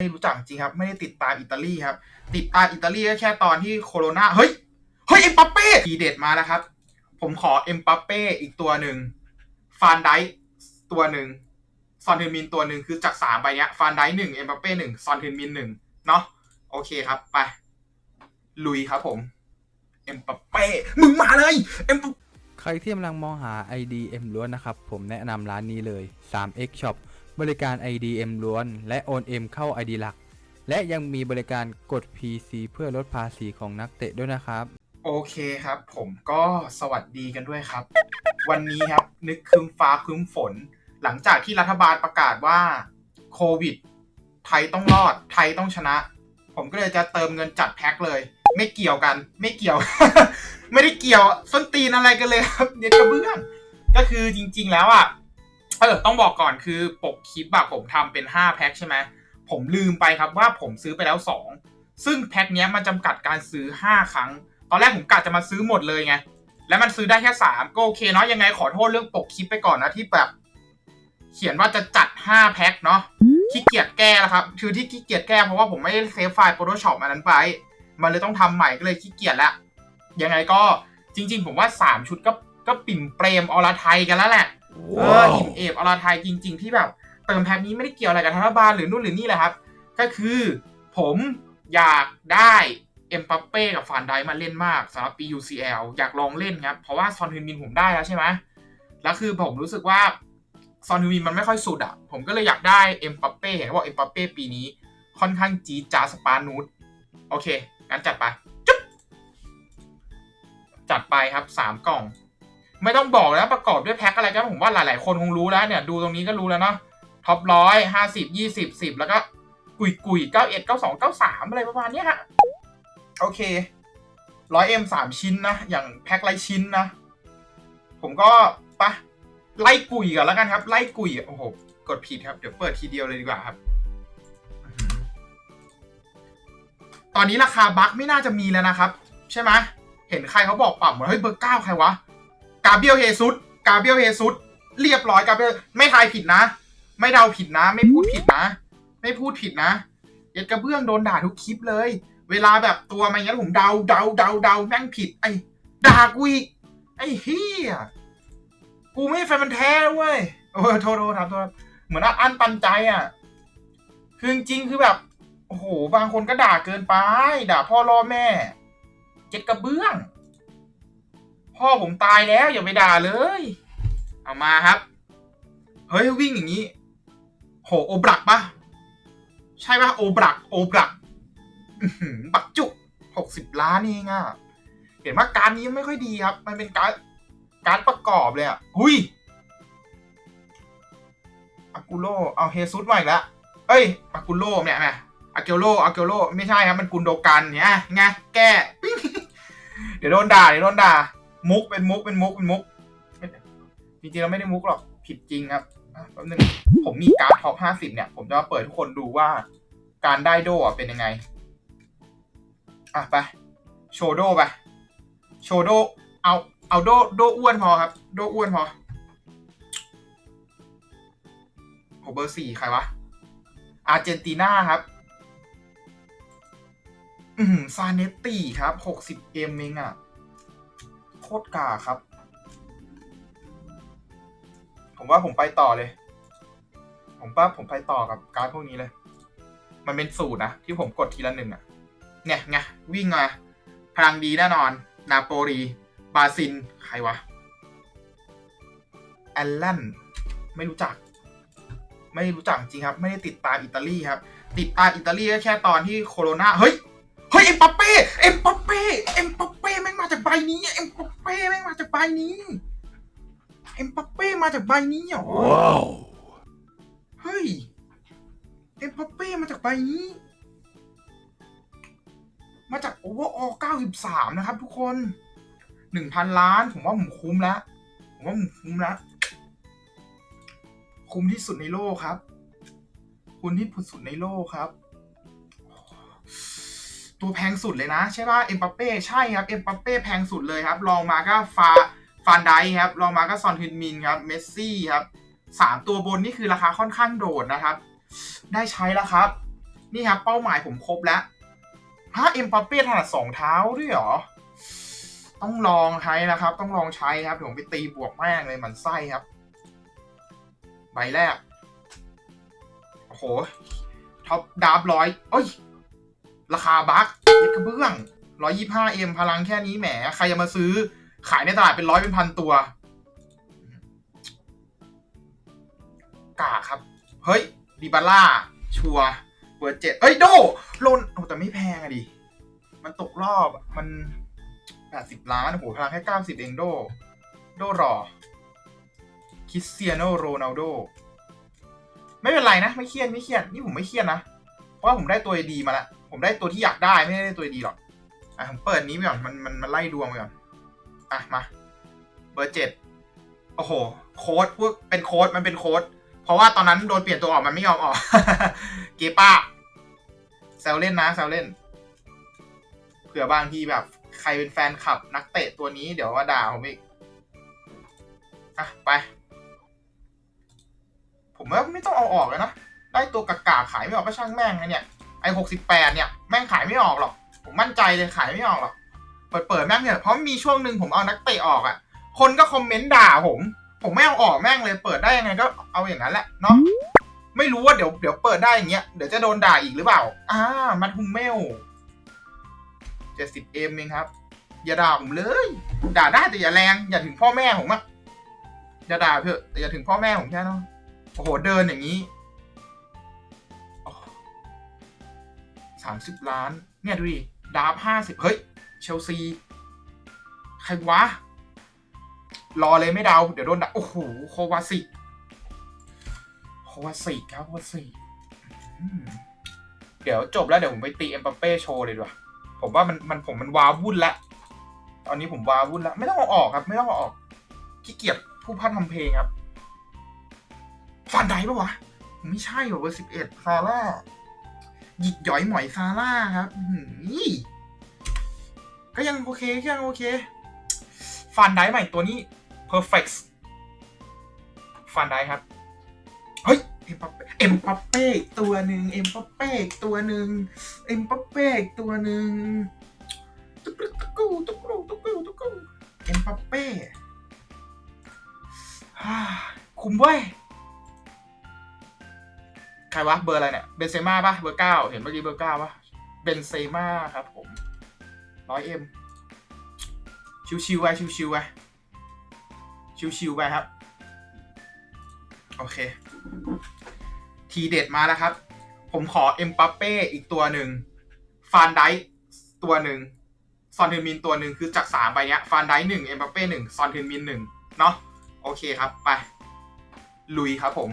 ไม่รู้จักจริงครับ ไม่ได้ติดตามอิตาลีครับ ติดตามอิตาลีก็แค่ตอนที่โคโรนาเฮ้ย เฮ้ยเอ็มปัปเป้ทีเด็ดมาแล้วครับ ผมขอเอ็มปัปเป้อีกตัวหนึ่งฟานไดตัวหนึ่งซอนเทนมินตัวหนึ่งคือจากสามใบเนี้ยฟานไดหนึ่งเอ็มปัปเป้หนึ่งซอนเทนมินหนึ่งเนาะโอเคครับไป ลุยครับผม เอ็มปัปเป้มึงมาเลยเอ็มใครที่กำลังมองหา IDM ล้วนนะครับ ผมแนะนำร้านนี้เลย 3x Shop บริการ IDM ล้วน และโอน M เข้า ID หลัก และยังมีบริการกด PC เพื่อลดภาษีของนักเตะด้วยนะครับ โอเคครับ ผมก็สวัสดีกันด้วยครับ วันนี้ครับนึกคึ้มฟ้าคึ้มฝน หลังจากที่รัฐบาลประกาศว่าโควิด ไทยต้องรอด ไทยต้องชนะ ผมก็เลยจะเติมเงินจัดแพ็คเลย ไม่เกี่ยวกัน ไม่เกี่ยว ไม่ได้เกี่ยวส้นตีนอะไรกันเลยครับเด็กกระเบื้องก็คือจริง ๆ แล้วอะ เออต้องบอกก่อนคือปกคลิปอะผมทำเป็น 5 แพ็คใช่ไหมผมลืมไปครับว่าผมซื้อไปแล้ว 2 ซึ่งแพ็คเนี้ยมันจำกัดการซื้อ 5 ครั้ง ตอนแรกผมกะจะมาซื้อหมดเลยไง แล้วมันซื้อได้แค่ 3 ก็โอเคเนาะยังไงขอโทษเรื่องปกคลิปไปก่อนนะที่แบบ เขียนว่าจะจัด 5 แพ็คเนาะขี้เกียจแก้แล้วครับคือที่ขี้เกียจแก้เพราะว่าผมไม่ได้เซฟไฟล์ Photoshop อันนั้นไป มันเลยต้องทำใหม่ก็เลยขี้เกียจแล้วยังไงก็จริง ๆ ผมว่า 3 ชุดก็ก็ปิ่มเปรมอรไทยกันแล้วแหละ เอออิ่มเอฟอรไทยจริง ๆ ที่แบบเติมแพ็คนี้ไม่ได้เกี่ยวอะไรกับรัฐบาลหรือนู่นหรือนี่แหละครับ ก็คือผมอยากได้เอ็มปัปเป้กับฟานไดมาเล่นมากสำหรับปี UCL อยากลองเล่นครับ เพราะว่าซอนฮึนมินผมได้แล้วใช่ไหมแล้วคือผมรู้สึกว่าซอนฮึนมินมันไม่ค่อยสุดอะผมก็เลยอยากได้เอ็มปัปเป้เห็นว่าเอ็มปัปเป้ปีนี้ค่อนข้างจีดจ้าสปานูดโอเคงั้นจัดไปจุ๊บจัดไปครับสามกล่อง ไม่ต้องบอกแล้วประกอบด้วยแพ็คอะไรก็ผมว่าหลาย ๆ คนคงรู้แล้วเนี่ย ดูตรงนี้ก็รู้แล้วเนาะท็อปร้อยห้าสิบยี่สิบสิบแล้วก็กุยกุยเก้าเอ็ดเก้าสองเก้าสามอะไรประมาณเนี้ยฮะโอเคร้อยเอ็มสามชิ้นนะ อย่างแพ็คไรชิ้นนะ ผมก็ปะไล่กุยก่อนแล้วกันครับ ไล่กุยโอ้โหกดผิดครับ เดี๋ยวเปิดทีเดียวเลยดีกว่าครับ ตอนนี้ราคาบัคไม่น่าจะมีแล้วนะครับ ใช่ไหมเห็นใครเขาบอกปรับหมดเฮ้ยเบอร์เก้าใครวะ กาเบียลเฮซุสกาเบียลเฮซุสเรียบร้อยกาเบียลไม่ทายผิดนะ ไม่เดาผิดนะ ไม่พูดผิดนะ ไม่พูดผิดนะเอ็ดกระเบื้องโดนด่าทุกคลิปเลย เวลาแบบตัวมาอย่างนี้นผมเดาเดาเดาเดาแม่งผิด ไอ้ด่ากูอีกไอ้เฮียกูไม่แฟนมันแท้เว้ยโอ้โทษโทษครับโทษเหมือนอันปันใจอะคือจริงคือแบบโอ้โห บางคนก็ด่าเกินไป ด่าพ่อล่อแม่ เจ็ดกระเบื้อง พ่อผมตายแล้วอย่าไปด่าเลย เอามาครับ เฮ้ยวิ่งอย่างนี้ โหโอบรักปะใช่ปะโอบรักโอบรักบักจุหกสิบล้านเองอะเห็นว่าการนี้ไม่ค่อยดีครับ มันเป็นการการประกอบเลยอะหุยอากูโลเอาเฮซุสมาอีกแล้วเอ้ยอากูโลเนี่ยไงอาเกโลอาเกโลไม่ใช่ครับ มันกุนโดกันเนี่ยไงแก้เดี๋ยวโดนด่าเดี๋ยวโดนด่า มุกเป็นมุกเป็นมุกเป็นมุกจริงๆเราไม่ได้มุกหรอกผิดจริงครับแป๊บนึงผมมีการ์ดท็อปห้าสิบเนี่ย ผมจะมาเปิดทุกคนดูว่า การได้โดเป็นยังไง อะไปโชว์โดไปโชว์โดเอาเอาโดโดอ้วนพอครับ โดอ้วนพอโหเบอร์สี่ใครวะ อาร์เจนตินาครับ อืมซาเนตตี้ครับหกสิบเอ็มเองอะ คตรกาครับ ผมว่าผมไปต่อเลย ผมว่าผมไปต่อกับการพวกนี้เลย มันเป็นสูตรนะ ที่ผมกดทีละหนึ่งอะ เนี่ยไงวิ่งมา พลังดีแน่นอน นาโปลีบาซิน ใครวะ แอลเลนไม่รู้จัก ไม่รู้จักจริงครับ ไม่ได้ติดตามอิตาลีครับ ติดตามอิตาลีก็แค่ตอนที่โคโรนาเฮ้ย เฮ้ยเอ็มปัปเป้เอ็มปัปเป้เอ็มปัปเป้แม่งมาจากใบนี้เอ็มปัปเป้แม่งมาจากใบนี้เอ็มปัปเป้มาจากใบนี้เหรอเฮ้ยเอ็มปัปเป้มาจากใบนี้ มาจากโอเวอร์ออ93นะครับ ทุกคน1,000ล้าน ผมว่าผมคุ้มแล้วผมว่าผมคุ้มแล้วคุ้มที่สุดในโลกครับ คุ้มที่สุดในโลกครับ ตัวแพงสุดเลยนะใช่ป่ะเอ็มปัปเป้ใช่ครับเอ็มปัปเป้แพงสุดเลยครับลองมาก็ฟาฟานไดครับลองมาก็ซอนฮึนมินครับเมสซี่ครับสามตัวบนนี่คือราคาค่อนข้างโดดนะครับ ได้ใช้แล้วครับ นี่ครับเป้าหมายผมครบแล้วฮะเอ็มปัปเป้ถนัดสองเท้าด้วยเหรอต้องลองใช้นะครับ ต้องลองใช้ครับเดี๋ยวผมไปตีบวกแม่งเลยหมันไส้ครับ ใบแรก โอ้โหท็อปดาบร้อยเอ้ย ราคาบัคเย็ดกระเบื้องร้อยยี่ห้าเอ็มพลังแค่นี้แหม ใครจะมาซื้อ ขายในตลาดเป็นร้อยเป็นพันตัว กาครับ เฮ้ยดิบาร่า ชัวเบอร์เจ็ดเอ้ย โดโลนโอ้แต่ไม่แพงอะดิ มันตกรอบมันแปดสิบล้าน โอ้โห พลังแค่เก้าสิบเองโด โดรอ คิสเตียโนโรนัลโด ไม่เป็นไรนะ ไม่เครียด ไม่เครียด นี่ผมไม่เครียดนะ เพราะว่าผมได้ตัวดีมาแล้ว ผมได้ตัวที่อยากได้ไม่ได้ตัวดีหรอก อะผมเปิดนี้ไปก่อนมันมันมันไล่ดวงไปก่อน อะมา เบอร์เจ็ดโอ้โห โค้ดพวกเป็นโค้ดมันเป็นโค้ด เพราะว่าตอนนั้นโดนเปลี่ยนตัวออกมันไม่ยอมออก เกป้าแซวเล่นนะแซวเล่น เผื่อบางทีแบบ ใครเป็นแฟนคลับนักเตะตัวนี้เดี๋ยวว่าด่าผมอีก อะไป ผมว่าไม่ต้องเอาออกเลยนะ ได้ตัวกากาขายไม่ออกก็ช่างแม่งนะเนี่ย ไอ้หกสิบแปดเนี่ยแม่งขายไม่ออกหรอก ผมมั่นใจเลยขายไม่ออกหรอก เปิดเปิดแม่งเนี่ยเพราะมีช่วงหนึ่งผมเอานักเตะออกอะ่ะ คนก็คอมเมนต์ด่าผม ผมไม่เอาออกแม่งเลย เปิดได้ยังไงก็เอาอย่างนั้นแหละเนาะไม่รู้ว่าเดี๋ยวเดี๋ยวเปิดได้อย่างเงี้ยเดี๋ยวจะโดนด่าอีกหรือเปล่า อ่า มัดฮุมเมลเจ็ดสิบเอ็มเองครับ อย่าด่าผมเลย ด่าได้แต่อย่าแรง อย่าถึงพ่อแม่ผมอะอย่าด่าเถอะแต่อย่าถึงพ่อแม่ผมแค่นั้นโอ้โหเดินอย่างนี้ สามสิบล้าน เนี่ยดูดิดาบห้าสิบเฮ้ย เชลซี ใครวะ รอเลยไม่เดา เดี๋ยวโดนดาโอ้โห โควาสิโควาสิครับโควาสิเดี๋ยวจบแล้วเดี๋ยวผมไปตีเอ็มบัปเป้โชว์เลยดีกว่า ผมว่ามันมันผมมันวาวุ่นละ ตอนนี้ผมวาวุ่นละ ไม่ต้องเอาออกครับ ไม่ต้องเอาออกขี้เกียจผู้พัดทำเพลงครับ ฟันไดปะวะ ไม่ใช่หรอเบอร์สิบเอ็ดซาร่า หยิกหย่อยหมอยซาร่าครับก็ยังโอเคก็ยังโอเค ฟันได้ใหม่ตัวนี้ perfect ฟันได้ครับ เฮ้ย เอ็มปัปเป้เอ็มปัปเป้ตัวหนึ่งเอ็มปัปเป้ตัวหนึ่งเอ็มปัปเป้ตัวหนึ่งตุ๊กตุ๊กตุ๊กกูตุ๊กกูตุ๊กกูตุ๊กกูเอ็มปัปเป้ฮ่าคุมเว้ย ใครวะเบอร์อะไรเนี่ยเบนเซม่าปะเบอร์เก้าเห็นเมื่อกี้เบอร์เก้าปะเบนเซม่าครับผมร้อยเอ็มชิวๆไปชิวๆไปชิวๆไปครับ โอเค ทีเด็ดมาแล้วครับ ผมขอเอ็มปัปเป้อีกตัวหนึ่ง ฟานไดตัวหนึ่ง ซอนเทนมินตัวหนึ่งคือจากสามใบเนี้ย ฟานไดหนึ่งเอ็มปัปเป้หนึ่งซอนเทนมินหนึ่งเนาะโอเคครับ ไป ลุยครับผม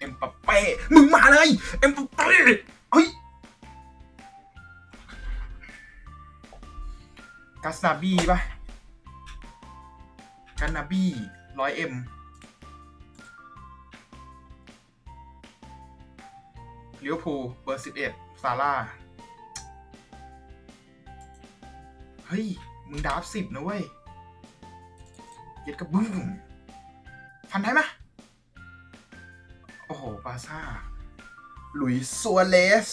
เอ็มปัปเป้มึงมาเลย เอ็มปัปเป้เฮ้ยกัสนาบี้ปะกัสนาบี้ร้อยเอ็มลิเวอร์พูลเบอร์สิบเอ็ดซาร่า เฮ้ย มึงดาบสิบนะเว้ย เย็ดกระบึ้งฟันได้ไหม โอ้โหบาซ่า หลุยซัวเรส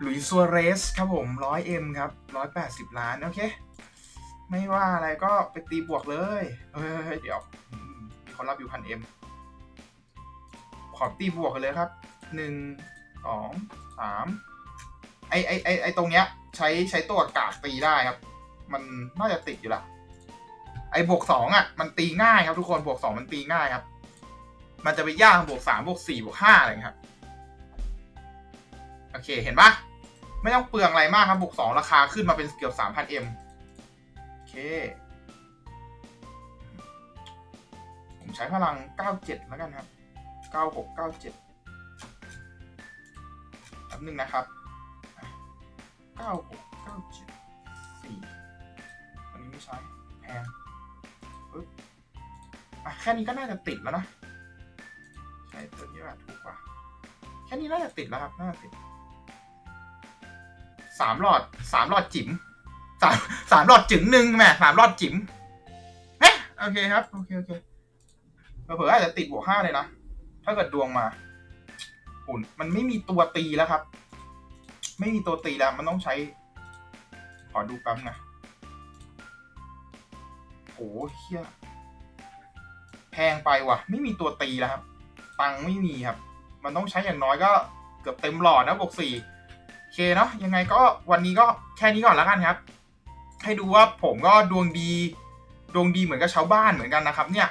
หลุยซัวเรสครับผมร้อยเอ็มครับร้อยแปดสิบล้าน โอเค ไม่ว่าอะไรก็ไปตีบวกเลย เฮ้ย เดี๋ยวมีคนรับอยู่พันเอ็มขอตีบวกกันเลยครับหนึ่งสองสามไอไอไอไอตรงเนี้ย ใช้ใช้ตัวกาดตีได้ครับ มันน่าจะติดอยู่ละไอบวกสองอะ มันตีง่ายครับทุกคนบวกสองมันตีง่ายครับ มันจะไปย่างบวกสามบวกสี่บวกห้าอะไรเงี้ยครับ โอเคเห็นปะไม่ต้องเปลืองอะไรมากครับบวกสองราคาขึ้นมาเป็นเกือบสามพันเอ็มโอเค ผมใช้พลังเก้าเจ็ดแล้วกันครับเก้าหกเก้าเจ็ดแป๊บนึงนะครับเก้าหกเก้าเจ็ดสี่อันนี้ไม่ใช้แพงปึ๊บอะแค่นี้ก็น่าจะติดแล้วนะ ใช่ตัวนี้แบบถูกกว่า แค่นี้น่าจะติดแล้วครับ น่าจะติดสามหลอดสามหลอดจิ๋มสามสามหลอดจึ๋งหนึ่งแม่สามหลอดจิ๋มเฮ้ยโอเคครับ โอเคโอเคเผื่ออาจจะติดบวกห้าเลยนะ ถ้าเกิดดวงมาหุ่นมันไม่มีตัวตีแล้วครับ ไม่มีตัวตีแล้วมันต้องใช้ ขอดูแป๊บนะโอ้เฮียแพงไปว่ะ ไม่มีตัวตีแล้วครับ ตังค์ไม่มีครับ มันต้องใช้อย่างน้อยก็เกือบเต็มหลอดนะบวกสี่โอเคเนาะยังไงก็วันนี้ก็แค่นี้ก่อนแล้วกันครับ ให้ดูว่าผมก็ดวงดี ดวงดีเหมือนกับชาวบ้านเหมือนกันนะครับ เนี่ย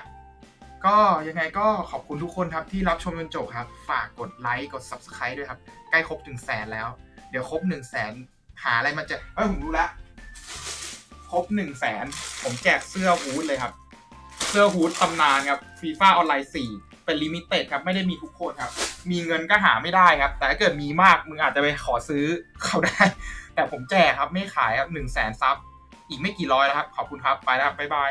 ก็ยังไงก็ขอบคุณทุกคนครับที่รับชมจนจบครับ ฝากกดไลค์กด Subscribe ด้วยครับ ใกล้ครบถึงแสนแล้ว เดี๋ยวครบหนึ่งแสนหาอะไรมาแจกเอ้ยผมรู้ล้วครบหนึ่งแสนผมแจกเสื้อฮูดเลยครับ เสื้อฮูดตำนานครับฟีฟ่าออนไลน์4 เป็นลิมิเต็ดครับไม่ได้มีทุกคนครับ มีเงินก็หาไม่ได้ครับ แต่ถ้าเกิดมีมากมึงอาจจะไปขอซื้อเขาได้ แต่ผมแจกครับไม่ขายครับหนึ่งแสนซับอีกไม่กี่ร้อยแล้วครับ ขอบคุณครับไปแล้วครับบ๊ายบาย